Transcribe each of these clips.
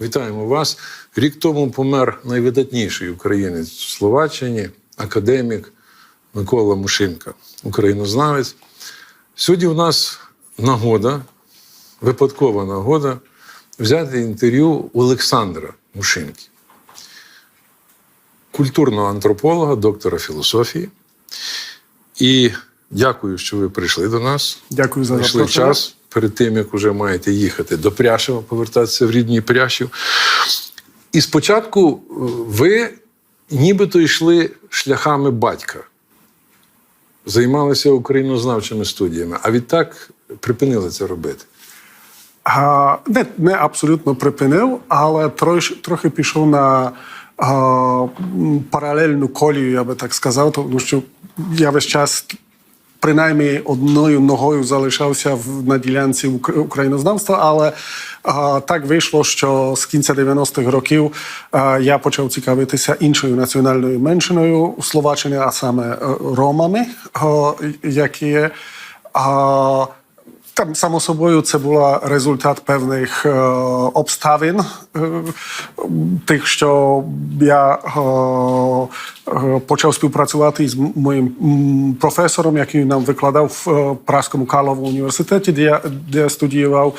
Вітаємо вас. Рік тому помер найвидатніший українець в Словаччині, академік Микола Мушинка, українознавець. Сьогодні у нас нагода, випадкова нагода взяти інтерв'ю у Олександра Мушинки, культурного антрополога, доктора філософії. І дякую, що ви прийшли до нас. Дякую за запрошення. час перед тим, як вже маєте їхати до Пряшева, повертатися в рідні Пряшів. І спочатку е, ви нібито йшли шляхами батька, займалися українознавчими студіями, а відтак припинили це робити. А, не, не абсолютно припинив, але трош, трохи пішов на а, паралельну колію, я би так сказав, тому що я весь час принаймні одною ногою залишався в, на ділянці ук- українознавства, але а, так вийшло, що з кінця 90-х років а, я почав цікавитися іншою національною меншиною у Словаччині, а саме е, ромами, а, які. А, там, само собою, це була результат певних е, обставин, е, тих, що я е, е, почав співпрацювати з моїм професором, який нам викладав в е, Праському Карловому університеті, де я, де я студіював.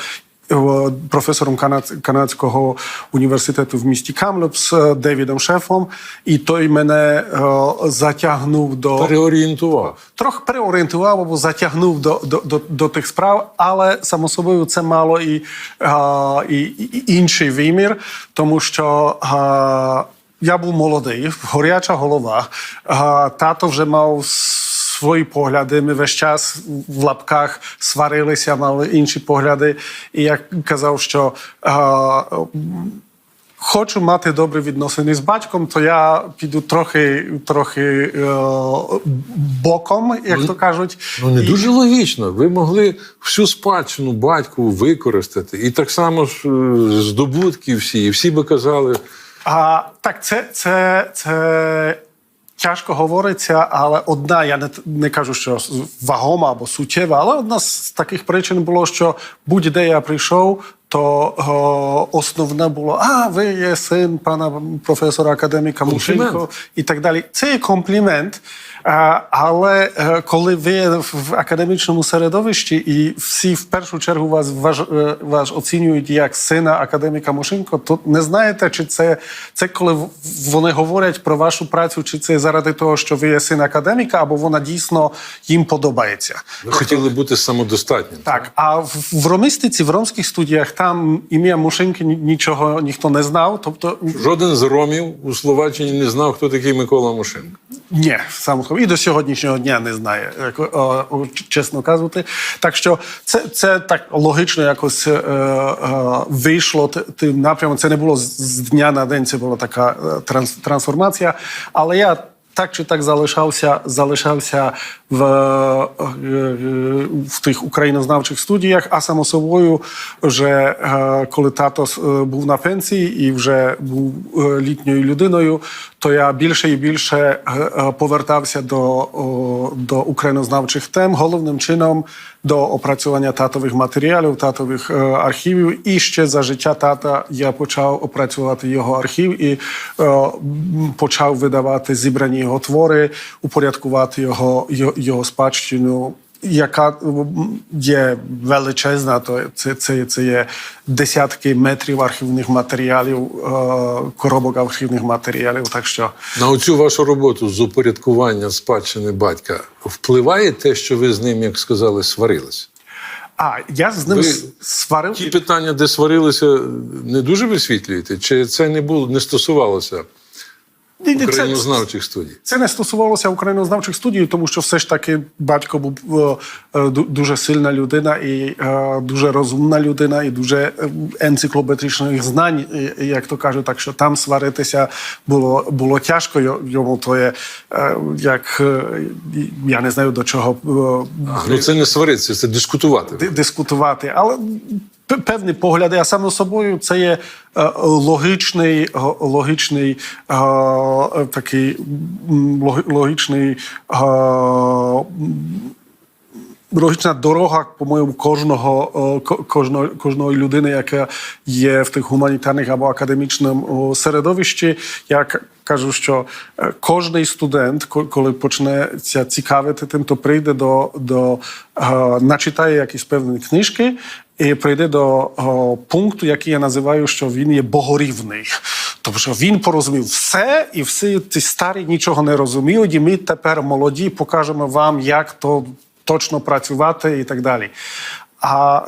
Е, Професором канадського університету в місті Камлюпс е, Девідом Шефом, і той мене е, затягнув до Переорієнтував. трохи переорієнтував або затягнув до, до, до, до тих справ, але само собою це мало і, і, і інший вимір, тому що я був молодий, горяча голова. Тато вже мав свої погляди. Ми весь час в лапках сварилися, мали інші погляди. І я казав, що. А, Хочу мати добрі відносини з батьком, то я піду трохи, трохи е, боком, як то кажуть. Ну, не І- дуже логічно. Ви могли всю спадщину батьку використати. І так само ж е, здобутки всі. І всі би казали, А, так, це, це, це тяжко говориться, але одна, я не, не кажу, що вагома або суттєва, але одна з таких причин було, що будь-де я прийшов, то о, основне було: а, ви є син пана професора академіка Мушенко і так далі. Це є комплімент. А, але е, коли ви в академічному середовищі і всі в першу чергу вас, важ, е, вас оцінюють як сина академіка Мушенко, то не знаєте, чи це, це коли вони говорять про вашу працю, чи це заради того, що ви є син академіка, або вона дійсно їм подобається. ви хотіли бути самодостатнім. Так, а в, в ромистиці, в ромських студіях там ім'я Мушенки нічого ніхто не знав. Тобто Жоден з ромів у Словаччині не знав, хто такий Микола Мушенко. Ні, сам і до сьогоднішнього дня не знає, як чесно казати. Так що це, це так логічно якось е, е, вийшло тим напрямом. Це не було з- з дня на день, це була така е, транс, трансформація. Але я так чи так залишався, залишався в, е, в тих українознавчих студіях, а само собою, вже е, коли тато е, був на пенсії і вже був літньою людиною, то я більше і більше повертався до, до українознавчих тем, головним чином до опрацювання татових матеріалів, татових архівів. І ще за життя тата я почав опрацювати його архів і почав видавати зібрані його твори, упорядкувати його, його, спадщину. Яка є величезна, то це, це, це є десятки метрів архівних матеріалів, е, коробок архівних матеріалів. Так що На оцю вашу роботу з упорядкування спадщини батька впливає те, що ви з ним, як сказали, сварилися? а я з ним Ви сварив. Ті питання, де сварилися, не дуже висвітлюєте? Чи це не було не стосувалося українознавчих студій? Це не стосувалося українознавчих студій, тому що все ж таки батько був е, е, ду- дуже сильна людина і е, дуже розумна людина, і дуже енциклопедичних знань, як то кажуть, так що там сваритися було, було тяжко. Йому то є як я не знаю до чого Ну це не сваритися, це дискутувати. дискутувати, але певні погляди, а саме собою це є е, логічний, е, логічний е, такий логічний логічна дорога, по-моєму, кожного, о, кожної, кожної людини, яка є в тих гуманітарних або академічному середовищі. Я к- кажу, що е, кожний студент, коли почнеться цікавити тим, то прийде до, до е, начитає якісь певні книжки і прийде до пункту, який я називаю, що він є богорівний. Тобто що він порозумів все, і всі ці старі нічого не розуміють, і ми тепер молоді покажемо вам, як то точно працювати і так далі. А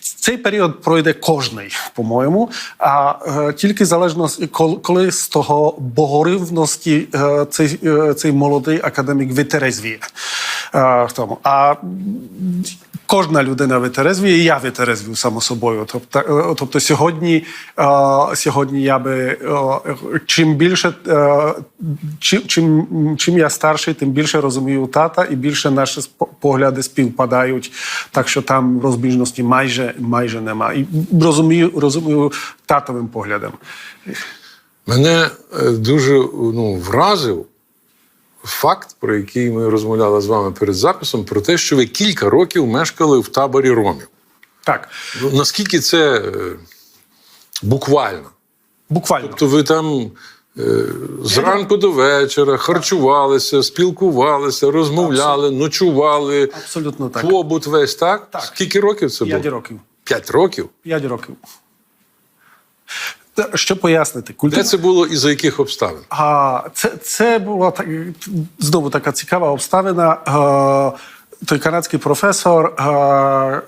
цей період пройде кожний, по-моєму. А е, тільки залежно коли з того богоривності е, цей, е, цей молодий академік витерезвіє. Е, тому. А Кожна людина витерезвіє, і я витерезвію само собою. Тобто, е, тобто сьогодні, е, сьогодні я би е, чим більше чим, чим, чим я старший, тим більше розумію тата, і більше наші погляди співпадають. Так що там розбіжності майже майже немає. І розумію, розумію татовим поглядом. Мене дуже ну, вразив факт, про який ми розмовляли з вами перед записом, про те, що ви кілька років мешкали в таборі ромів. Так, Ну, наскільки це е, буквально? буквально. Тобто ви там е, зранку до вечора харчувалися, спілкувалися, розмовляли, ночували. Абсолютно так. Побут весь, так? Так. Скільки років це було? П'ять років. П'ять років? П'ять років. Що пояснити? Культура... Де це було і за яких обставин? А, це, це була так, знову така цікава обставина. А, той канадський професор,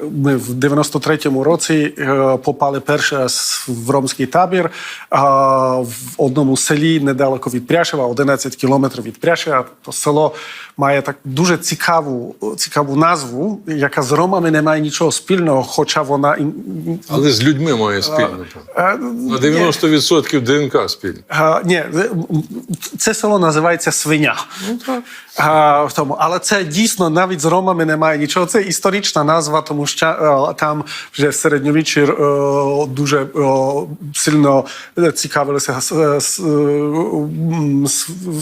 ми в 93-му році е, попали перший раз в ромський табір в одному селі недалеко від Пряшева, 11 кілометрів від Пряшева. То село має так дуже цікаву, цікаву назву, яка з ромами не має нічого спільного, хоча вона Але з людьми має спільно. Е, На 90% ДНК спільно. Ні, це село називається Свиня. А, в тому. Але це дійсно навіть з ромами немає нічого. Це історична назва, тому що там вже в середньовіччі дуже сильно цікавилися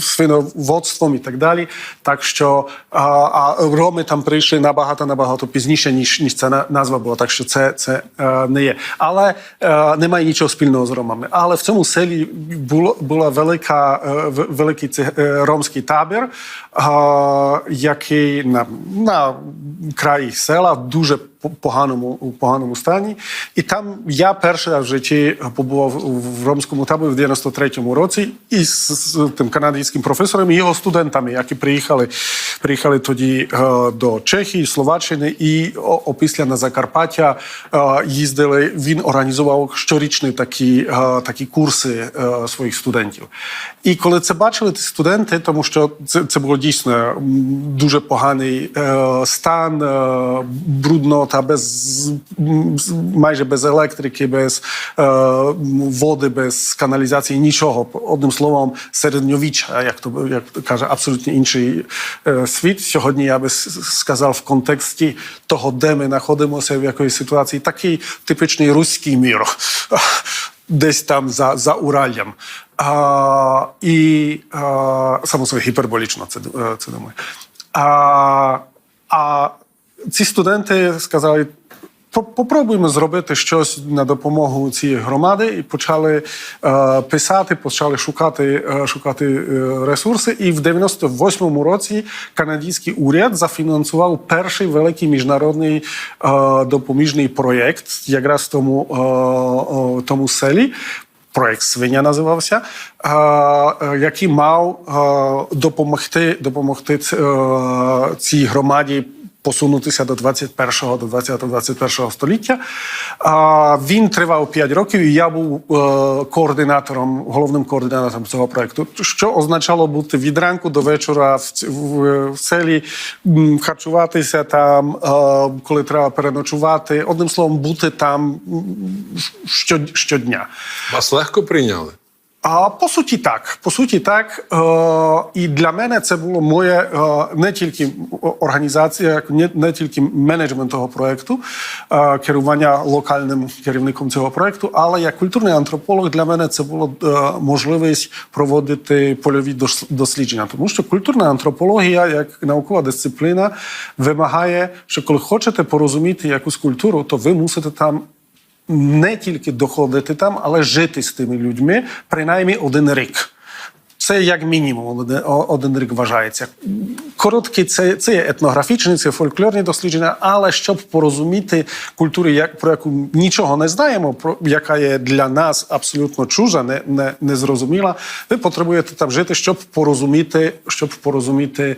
свиноводством і так далі. Так що а, роми там прийшли набагато набагато пізніше, ніж, ніж ця назва була. Так що це, це не є. Але немає нічого спільного з ромами. Але в цьому селі було була велика великий ромський табір, який на, на краї села дуже поганому у поганому стані. І там я перший раз в житті побував в ромському таборі в 93-му році із з тим канадським професором і його студентами, які приїхали, приїхали тоді е, до Чехії, Словаччини і опісля на Закарпаття е, їздили. Він організував щорічні такі, е, такі курси своїх студентів. І коли це бачили ті студенти, тому що це, це було дійсно дуже поганий стан, е, бруднота, без майже без електрики, без е, води, без каналізації, нічого. Одним словом, середньовіччя, як то як каже, абсолютно інший е, світ. Сьогодні я би сказав в контексті того, де ми знаходимося, в якої ситуації, такий типичний руський мір. Десь там за, за Ураллям. А, і а, само собі гіперболічно це, е, це думаю. А, а ці студенти сказали: «По- попробуємо зробити щось на допомогу цієї громади, і почали е, писати, почали шукати, е, шукати е, ресурси. І в 98-му році канадський уряд зафінансував перший великий міжнародний е, допоміжний проєкт, якраз в тому, е, тому селі. Проект свиня називався, е, е, який мав допомогти, допомогти цій громаді посунутися до 21-го, до 20-21 століття. А, Він тривав 5 років, і я був е, координатором, головним координатором цього проекту, що означало бути від ранку до вечора в, в селі, харчуватися там, е, коли треба переночувати. Одним словом, бути там щодня. Вас легко прийняли? А по суті, так. По суті, так. Е, і для мене це було моє е, не тільки організація, не, не тільки менеджмент того проекту, е, керування локальним керівником цього проекту, але як культурний антрополог для мене це було е, можливість проводити польові дос- дослідження. Тому що культурна антропологія, як наукова дисципліна, вимагає, що коли хочете порозуміти якусь культуру, то ви мусите там не тільки доходити там, але жити з тими людьми принаймні один рік. Це як мінімум один, рік вважається. Короткі це, це є етнографічні, це фольклорні дослідження, але щоб порозуміти культуру, як, про яку нічого не знаємо, про яка є для нас абсолютно чужа, не, не, незрозуміла, ви потребуєте там жити, щоб порозуміти, щоб порозуміти,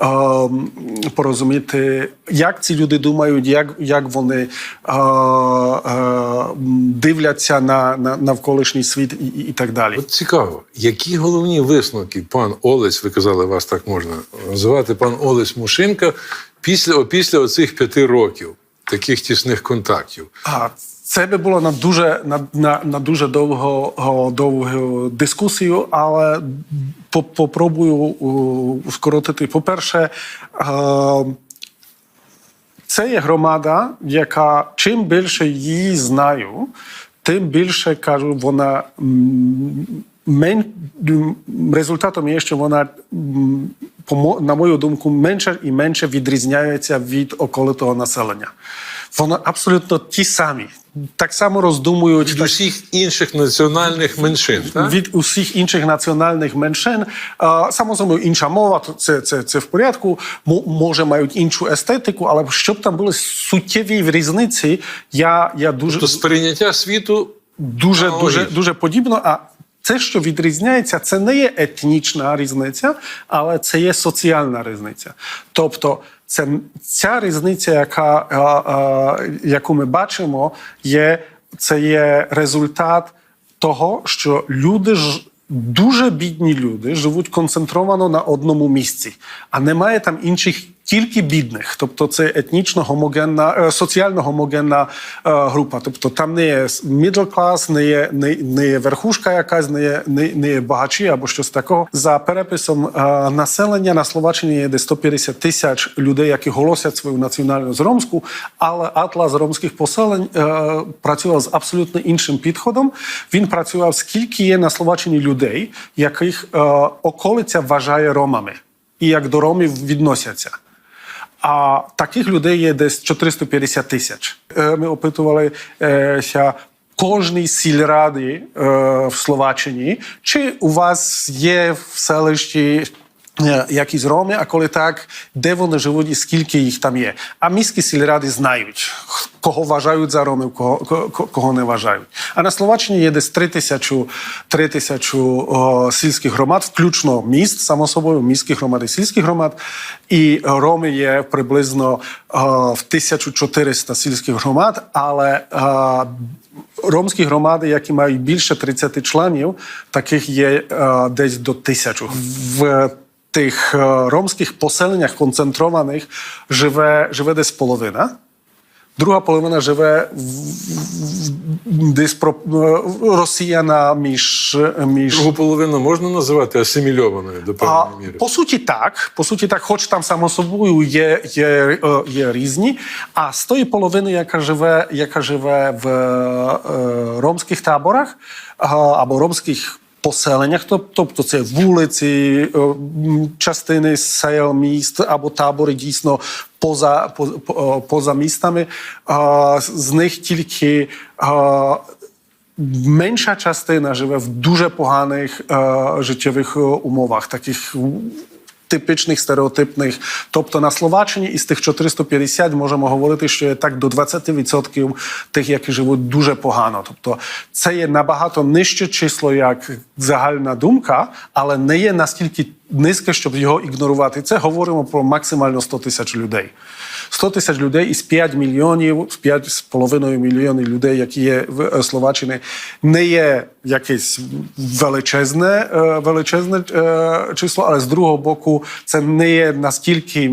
ем, порозуміти, як ці люди думають, як, як вони е, е, дивляться на, на навколишній світ і, і, і так далі. От цікаво, які головні висновки пан Олесь, ви казали, вас так можна називати, пан Олесь Мушинка, після, після оцих п'яти років таких тісних контактів. А, це би було на дуже на, на, на дуже довго довгу дискусію, але по- попробую скоротити. По-перше, е, це є громада, яка чим більше її знаю, тим більше кажу, вона результатом є, що вона, на мою думку, менше і менше відрізняється від околитого населення. Вони абсолютно ті самі, так само роздумують. Від так- усіх інших національних меншин. Так? від усіх інших національних меншин. Само собою інша мова, це, це, це в порядку. Може мають іншу естетику, але щоб там були суттєві різниці, я, я дуже То сприйняття світу дуже, дуже, дуже подібно. А це, що відрізняється, це не є етнічна різниця, але це є соціальна різниця. Тобто, це ця різниця, яка, а, а, яку ми бачимо, є, це є результат того, що люди ж. Дуже бідні люди живуть концентровано на одному місці, а немає там інших тільки бідних. Тобто це етнічно гомогенна, е, соціально гомогенна е, група. Тобто там не є middle class, не є, не, не є верхушка якась, не є, не, не є багачі або щось такого. За переписом е, населення на Словаччині є десь 150 тисяч людей, які голосять свою національність ромську, але атлас ромських поселень працював з абсолютно іншим підходом. Він працював, скільки є на Словаччині людей, яких околиця вважає ромами, і як до ромів відносяться. А таких людей є десь 450 тисяч. Е, Ми опитувалися кожній сільраді е, в Словаччині, чи у вас є в селищі е, якісь роми, а коли так, де вони живуть і скільки їх там є. А міські сільради знають, кого вважають за ромів, кого, ко- кого не вважають. А на Словаччині є десь 3 тисячу, 3 тисячу о, сільських громад, включно міст, само собою, міських громад і сільських громад. І роми є приблизно о, в 1400 сільських громад, але о, ромські громади, які мають більше 30 членів, таких є о, десь до тисячу. В тих е, ромських поселеннях концентрованих живе, живе десь половина. Друга половина живе в, в, в, десь про, е, розсіяна між, між другу половину можна називати асимільованою до певної міри. по суті, так. По суті, так, хоч там само собою є, є, е, є різні. А з тої половини, яка живе, яка живе в е, ромських таборах або ромських поселеннях, тобто це вулиці, е, частини сел, міст або табори дійсно поза, поза, поза містами, е, з них тільки. е, Менша частина живе в дуже поганих е, життєвих е, умовах, таких типичних, стереотипних. Тобто на Словаччині із тих 450 можемо говорити, що є так до 20% тих, які живуть дуже погано. Тобто це є набагато нижче число, як загальна думка, але не є настільки низьке, щоб його ігнорувати. Це говоримо про максимально 100 тисяч людей. 100 тисяч людей із 5 мільйонів, 5,5 мільйонів людей, які є в е, Словаччині, не є якесь величезне, е, величезне е, число, але з другого боку, це не є настільки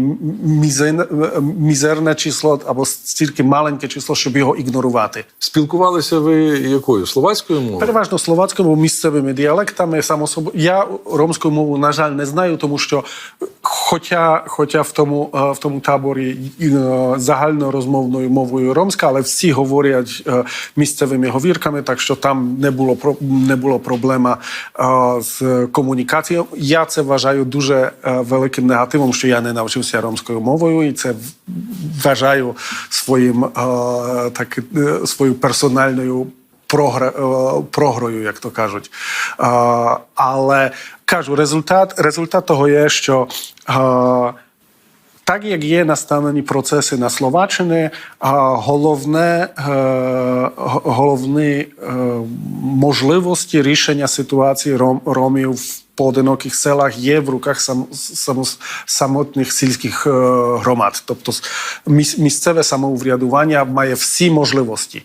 мізерне, число або стільки маленьке число, щоб його ігнорувати. Спілкувалися ви якою? Словацькою мовою? Переважно словацькою місцевими діалектами. Само собою я ромську мову на жаль не знаю, тому що хоча, хоча в тому в тому таборі е, загальнорозмовною мовою ромська, але всі говорять е, місцевими говірками, так що там не було не було проблема е, з комунікацією. Я це вважаю дуже великим негативом, що я не навчився ромською мовою, і це вважаю своїм так свою персональною програ, прогрою, як то кажуть. Але кажу, результат, результат того є, що так як є наставлені процеси на Словаччині, головне, е, головні е, можливості рішення ситуації ром, ромів в поодиноких селах є в руках сам, сам, самотніх сільських е, громад. Тобто місцеве самоврядування має всі можливості.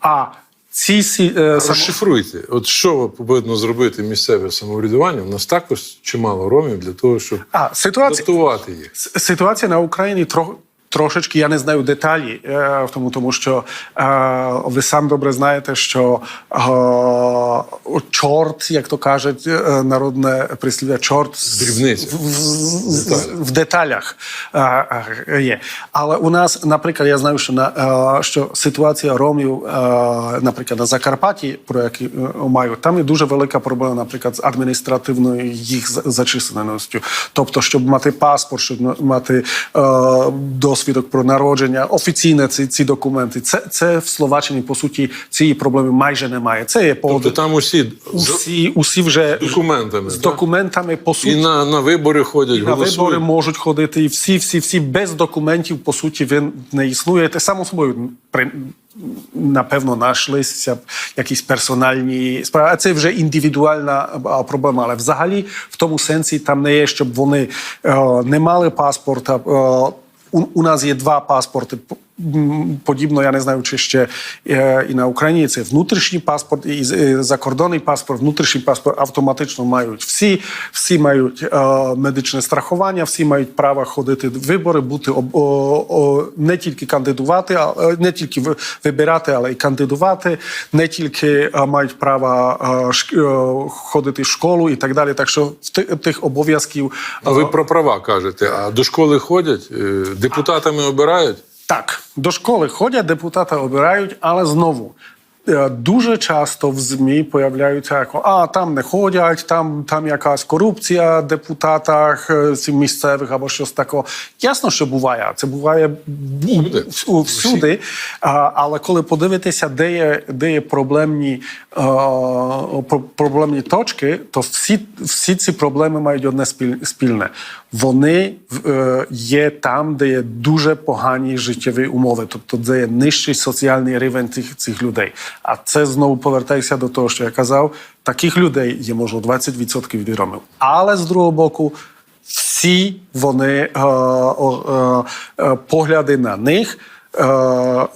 А ці сі- е, Розшифруйте, от що повинно зробити місцеве самоврядування? У нас також чимало ромів для того, щоб а, ситуація, їх. Ситуація на Україні тро, трошечки, я не знаю деталі е, в тому, тому що е, ви сам добре знаєте, що е, чорт, як то кажуть, народне прислів'я, чорт з- в, в, в, Деталях. в деталях є. Але у нас, наприклад, я знаю, що на що ситуація ромів, наприклад, на Закарпатті, про які маю, там є дуже велика проблема, наприклад, з адміністративною їх за- зачисленістю. Тобто, щоб мати паспорт, щоб мати е, досвідок про народження, офіційне ці, ці документи. Це, це в Словаччині, по суті, цієї проблеми майже немає. Це є по Тобто там усі з усі, усі вже документами. з так? документами по суті. І на, на вибори ходять, І на вибори можуть ходити, і всі, всі, всі без документів, по суті, ви не існуєте. Само собою, при, напевно, знайшлися якісь персональні справи. А це вже індивідуальна проблема. Але взагалі, в тому сенсі, там не є, щоб вони е, не мали паспорта. Е, у, у нас є два паспорти. Подібно, я не знаю, чи ще і на Україні це внутрішній паспорт і закордонний паспорт, внутрішній паспорт автоматично мають всі. Всі мають медичне страхування, всі мають право ходити в вибори, бути о, о, не тільки кандидувати, а не тільки вибирати, але й кандидувати, не тільки мають право ходити в школу і так далі. Так що в ти- тих обов'язків А ви про права кажете, а до школи ходять, депутатами обирають? Так, до школи ходять, депутата обирають, але знову. е, Дуже часто в ЗМІ появляються, як, а там не ходять, там, там якась корупція в депутатах е, місцевих або щось такого. Ясно, що буває. Це буває Всюди. всюди. Але коли подивитися, де є, де є проблемні, е, проблемні точки, то всі, всі ці проблеми мають одне спіль- спільне. Вони е, є там, де є дуже погані життєві умови, тобто де є нижчий соціальний рівень цих, цих людей. А це знову повертається до того, що я казав, таких людей є можливо 20% від ромів. Але з другого боку, всі вони е, е, е, погляди на них. Е, е,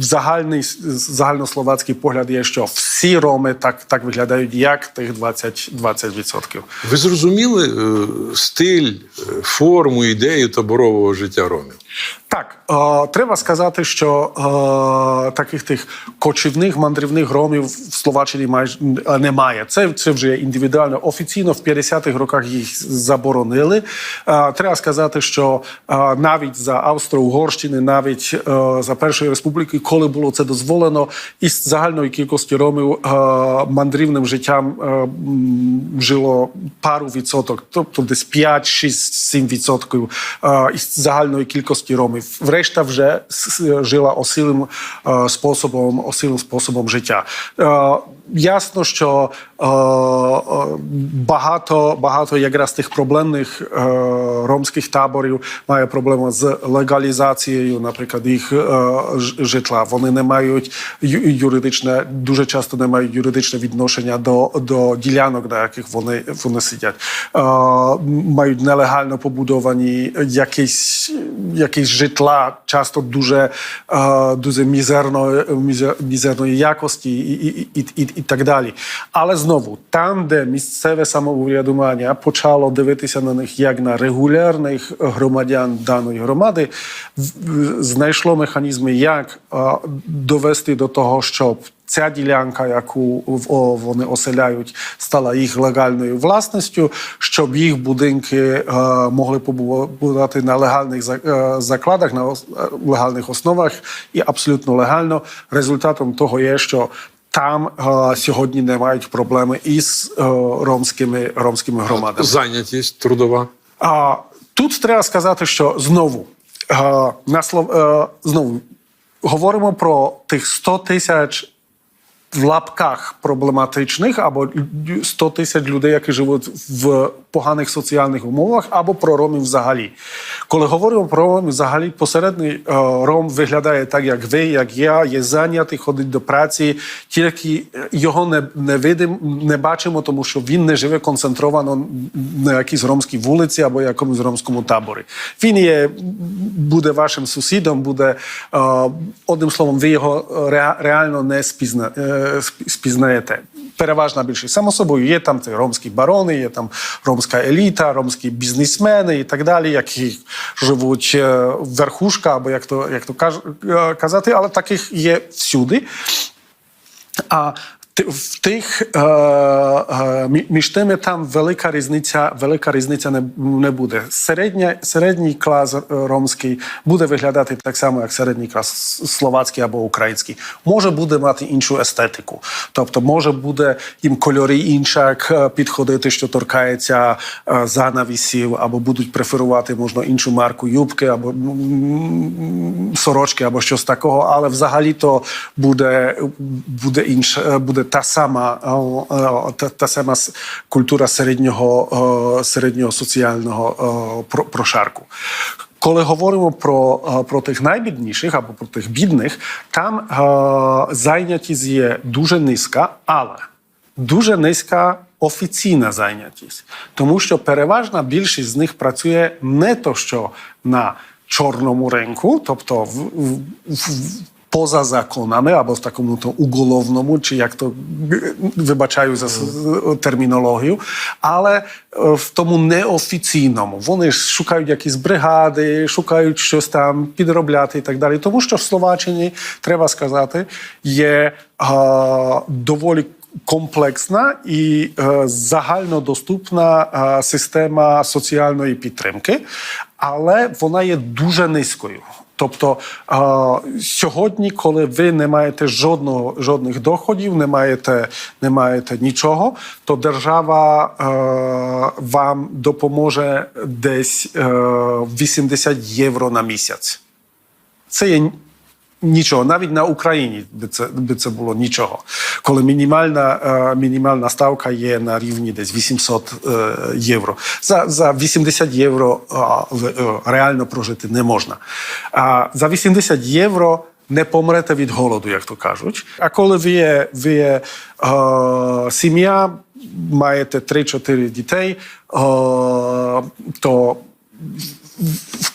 загальний загальнословацький погляд є, що всі роми так, так виглядають, як тих 20%. 20%. Ви зрозуміли е, стиль, форму, ідею таборового життя ромів? Так, е, треба сказати, що е, таких тих кочівних мандрівних громів в Словаччині майже немає. Це, це вже індивідуально. Офіційно в 50-х роках їх заборонили. Е, треба сказати, що е, навіть за Австро-Угорщини, навіть е, за Першої республіки, коли було це дозволено, із загальної кількості ромів е, мандрівним життям е, жило пару відсоток, тобто десь 5, 6, 7 відсотків е, із загальної кількості ромів. Решта вже жила осілим е, способом, осілим способом життя. Е, ясно, що е, багато, багато якраз тих проблемних ромських таборів має проблему з легалізацією, наприклад, їх житла. Вони не мають юридичне, дуже часто не мають юридичне відношення до, до ділянок, на яких вони, вони сидять. Мають нелегально побудовані якісь, якісь житла часто дуже, е, дуже мізерної, мізерної якості і, і, і, і, і так далі. Але знову, там, де місцеве самоврядування почало дивитися на них як на регулярних громадян даної громади, знайшло механізми, як е, довести до того, щоб ця ділянка, яку вони оселяють, стала їх легальною власністю, щоб їх будинки е, могли побудувати на легальних е, закладах, на е, легальних основах і абсолютно легально. Результатом того є, що там е, сьогодні не мають проблеми із е, ромськими, ромськими громадами. Зайнятість трудова. А, тут треба сказати, що знову е, на слов, е, знову говоримо про тих 100 тисяч в лапках проблематичних або лю- 100 тисяч людей, які живуть в поганих соціальних умовах, або про ромів взагалі. Коли говоримо про ромів, взагалі посередній е, ром виглядає так, як ви, як я, є зайнятий, ходить до праці, тільки його не, не видимо, не бачимо, тому що він не живе концентровано на якійсь ромській вулиці або якомусь ромському таборі. Він є, буде вашим сусідом, буде е, одним словом, ви його ре, реально не спізна, е, спізнаєте. Переважна більшість. Само собою, є там ці ромські барони, є там ромська еліта, ромські бізнесмени і так далі, які живуть е, верхушка, або як то, як то е, казати, але таких є всюди. А в тих е, е, мі- між тими там велика різниця, велика різниця не, не буде. Середня, середній клас ромський буде виглядати так само, як середній клас словацький або український. Може буде мати іншу естетику. Тобто, може буде їм кольори іншак е, підходити, що торкається занавісів, або будуть преферувати можна іншу марку юбки, або сорочки, або щось такого, але взагалі то буде, буде інша, буде та сама, та, та сама культура середнього, середнього соціального прошарку. Коли говоримо про, про тих найбідніших або про тих бідних, там е, зайнятість є дуже низька, але дуже низька офіційна зайнятість, тому що переважна більшість з них працює не то, що на чорному ринку, тобто в, в, в поза законами або в такому то уголовному, чи як то за с- термінологію, але в тому неофіційному. Вони ж шукають якісь бригади, шукають щось там підробляти і так далі. Тому що в Словаччині, треба сказати, є е, доволі комплексна і е, загальнодоступна е, система соціальної підтримки, але вона є дуже низькою. Тобто а, сьогодні, коли ви не маєте жодного жодних доходів, не маєте, не маєте нічого, то держава а, вам допоможе десь а, 80 євро на місяць. Це є нічого. Навіть на Україні би це, би це було нічого. Коли мінімальна, мінімальна ставка є на рівні десь 800 е, євро. За, за 80 євро реально прожити не можна. А за 80 євро не помрете від голоду, як то кажуть. А коли ви є, ви є е, сім'я, маєте 3-4 дітей, е, то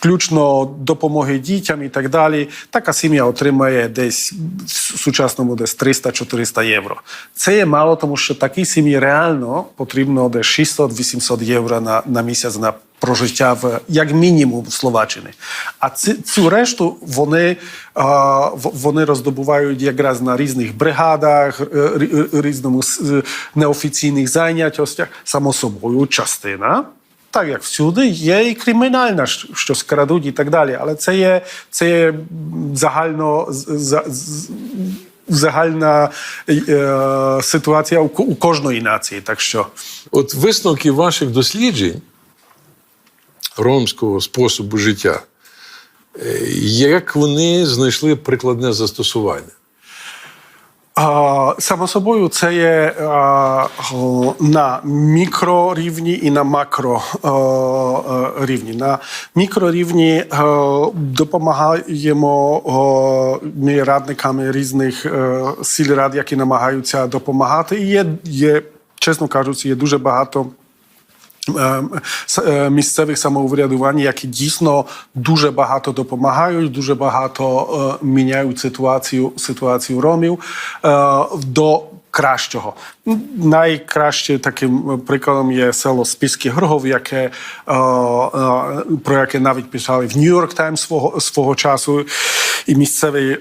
включно допомоги дітям і так далі, така сім'я отримає десь в сучасному десь 300-400 євро. Це є мало, тому що такій сім'ї реально потрібно десь 600-800 євро на, на місяць на прожиття в як мінімум в Словаччині. А ці, цю решту вони, вони роздобувають якраз на різних бригадах, е, різному е, неофіційних заняттях. Само собою, частина так як всюди, є і кримінальна, що скрадуть і так далі. Але це є, це є загально за- загальна е, ситуація у, у кожної нації. Так що От висновки ваших досліджень ромського способу життя, е, як вони знайшли прикладне застосування? Само собою, це є на мікрорівні і на макрорівні. На мікрорівні допомагаємо ми радниками різних е, сіл рад, які намагаються допомагати. І є, є, чесно кажучи, є дуже багато місцевих самоврядувань, які дійсно дуже багато допомагають, дуже багато е, міняють ситуацію, ситуацію ромів е, до кращого. М, Найкраще таким прикладом є село Спільський Грогов, яке, е, е, про яке навіть писали в Нью-Йорк Таймс свого, свого часу. І місцевий е,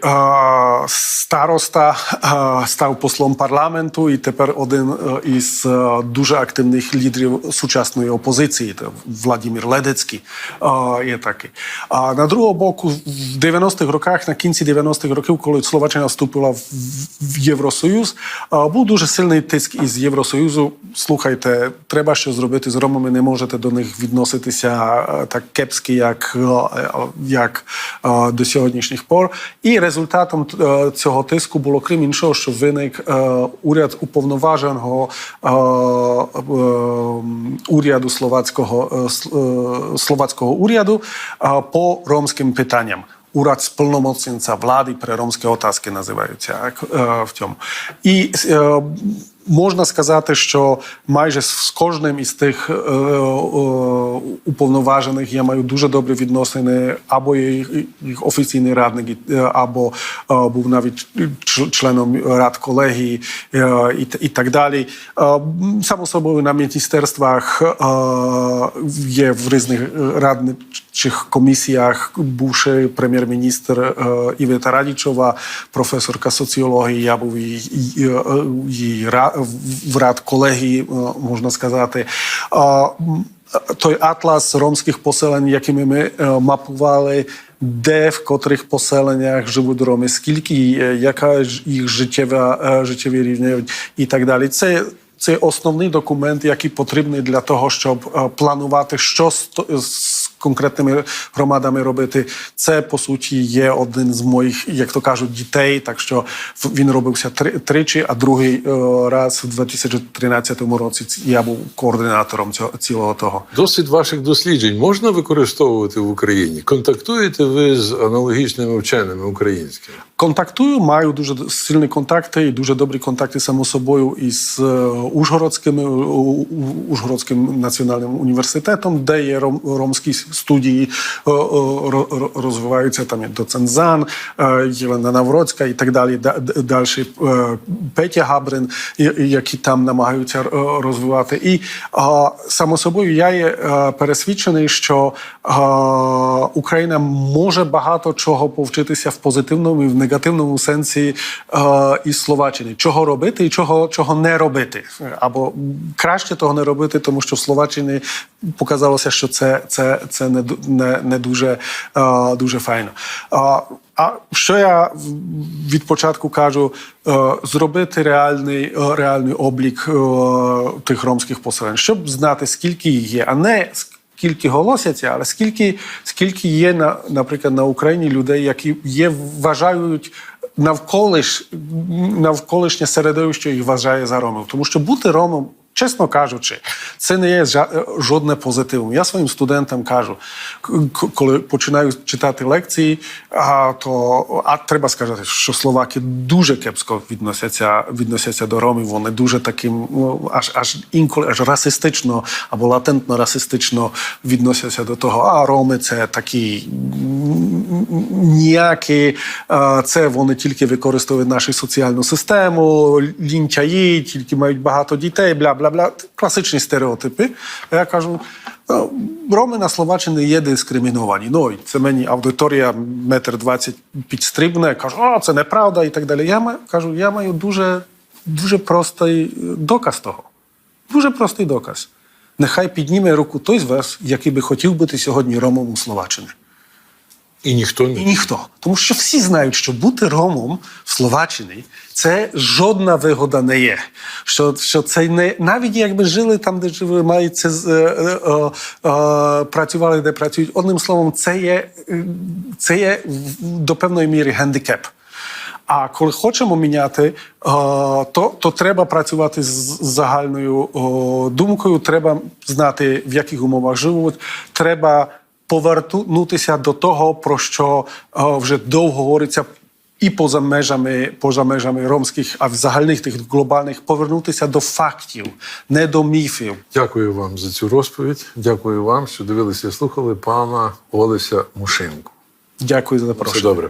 староста е, став послом парламенту, і тепер один е, із е, дуже активних лідерів сучасної опозиції, Владимир Ледецький, е, є такий. А на другого боку, в 90-х роках, на кінці 90-х років, коли Словаччина вступила в, Євросоюз, е, був дуже сильний тиск із Євросоюзу. Слухайте, треба що зробити з ромами, не можете до них відноситися е, так кепськи, як, е, як е, до сьогоднішніх пор. І результатом цього тиску було, крім іншого, що виник уряд уповноваженого уряду словацького, словацького уряду по ромським питанням. Уряд сповномocненca влади при ромські otázky називаються в цьому. І можна сказати, що майже з кожним із тих е, е, уповноважених я маю дуже добрі відносини, або є їх, їх офіційний радник, е, або е, був навіть членом рад колегії е, і, і так далі. Е, Само собою на міністерствах е, є в різних радничих комісіях бувший прем'єр-міністр е, Івета Радічова, професорка соціології. Я був її, її, е, її ра- в рад колегії, можна сказати. Той атлас ромських поселень, якими ми мапували, де в котрих поселеннях живуть роми, скільки, яка їх життєва, життєві рівні і так далі. Це це основний документ, який потрібний для того, щоб планувати, що з конкретними громадами робити. Це по суті є один з моїх, як то кажуть, дітей. Так що він робився три, тричі, а другий е, раз в 2013 році я був координатором цього цілого того. Досвід ваших досліджень можна використовувати в Україні? Контактуєте ви з аналогічними вченими українськими? Контактую, маю дуже сильні контакти і дуже добрі контакти само собою із е, Ужгородським, Ужгородським національним університетом, де є ром, ромські студії, ро- ро- розвиваються там доцент Зан, е, Єлена Навроцька і так далі. Далі е, Петя Габрин, які там намагаються е, розвивати. І само собою я є пересвідчений, що Україна може багато чого повчитися в позитивному і в негативному сенсі із Словаччини. Чого робити і чого, чого не робити. Або краще того не робити, тому що в Словаччині показалося, що це, це, це не, не, не дуже, е, дуже файно. А, а що я від початку кажу, зробити реальний, реальний облік тих ромських поселень, щоб знати, скільки їх є, а не скільки голосяться, але скільки, скільки є, на, наприклад, на Україні людей, які є, вважають навколиш, навколишнє середовище їх вважає за ромів. Тому що бути ромом, чесно кажучи, це не є жодне позитивом. Я своїм студентам кажу, коли починаю читати лекції, а, то а треба сказати, що словаки дуже кепсько відносяться, відносяться до ромів. Вони дуже таким, ну, аж аж інколи аж расистично або латентно расистично відносяться до того. А роми це такі ніякі, е, це вони тільки використовують нашу соціальну систему, лінчаї, тільки мають багато дітей, бля бля бля. Класичні стереотипи. А я кажу. ну, Роми на Словаччині є дискриміновані. Ну, це мені аудиторія метр двадцять підстрибне, кажу, а це неправда і так далі. Я кажу, я маю дуже, дуже простий доказ того. Дуже простий доказ. Нехай підніме руку той з вас, який би хотів бути сьогодні ромом у Словаччині. І ніхто І ніхто. Тому що всі знають, що бути ромом в Словаччині це жодна вигода не є. Що, що це не навіть якби жили там, де живе, мають це е, е, е, працювали, де працюють. Одним словом, це є, е, це є до певної міри гендикеп. А коли хочемо міняти, то, то треба працювати з загальною думкою, треба знати, в яких умовах живуть, треба повернутися до того, про що е, вже довго говориться і поза межами, поза межами ромських, а в загальних тих глобальних повернутися до фактів, не до міфів. Дякую вам за цю розповідь. Дякую вам, що дивилися і слухали пана Олеся Мушинку. Дякую за Все добре.